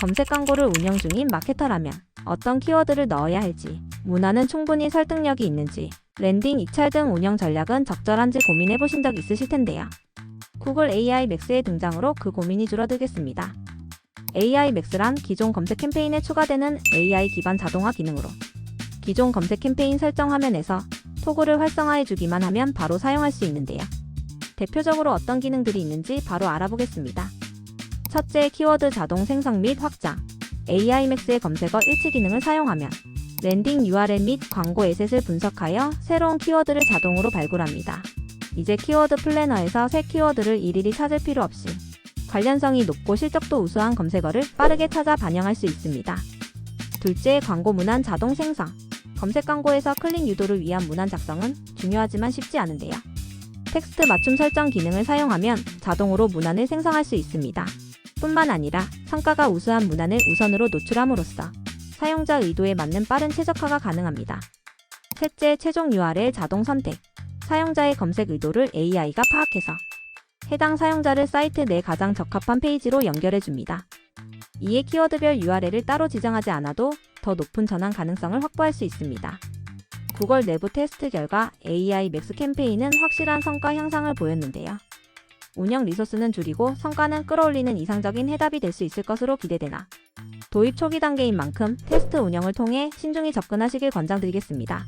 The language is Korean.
검색 광고를 운영 중인 마케터라면 어떤 키워드를 넣어야 할지, 문화는 충분히 설득력이 있는지, 랜딩 입찰 등 운영 전략은 적절한지 고민해 보신 적 있으실 텐데요. 구글 AI 맥스의 등장으로 그 고민이 줄어들겠습니다. AI 맥스란 기존 검색 캠페인에 추가되는 AI 기반 자동화 기능으로 기존 검색 캠페인 설정 화면에서 토글을 활성화해 주기만 하면 바로 사용할 수 있는데요. 대표적으로 어떤 기능들이 있는지 바로 알아보겠습니다. 첫째, 키워드 자동 생성 및 확장. AI 맥스의 검색어 일치 기능을 사용하면 랜딩 URL 및 광고 에셋을 분석하여 새로운 키워드를 자동으로 발굴합니다. 이제 키워드 플래너에서 새 키워드를 일일이 찾을 필요 없이 관련성이 높고 실적도 우수한 검색어를 빠르게 찾아 반영할 수 있습니다. 둘째, 광고 문안 자동 생성. 검색 광고에서 클릭 유도를 위한 문안 작성은 중요하지만 쉽지 않은데요. 텍스트 맞춤 설정 기능을 사용하면 자동으로 문안을 생성할 수 있습니다. 뿐만 아니라 성과가 우수한 문안을 우선으로 노출함으로써 사용자 의도에 맞는 빠른 최적화가 가능합니다. 셋째, 최종 URL 자동 선택. 사용자의 검색 의도를 AI가 파악해서 해당 사용자를 사이트 내 가장 적합한 페이지로 연결해 줍니다. 이에 키워드별 URL을 따로 지정하지 않아도 더 높은 전환 가능성을 확보할 수 있습니다. 구글 내부 테스트 결과 AI 맥스 캠페인은 확실한 성과 향상을 보였는데요. 운영 리소스는 줄이고 성과는 끌어올리는 이상적인 해답이 될 수 있을 것으로 기대되나 도입 초기 단계인 만큼 테스트 운영을 통해 신중히 접근하시길 권장드리겠습니다.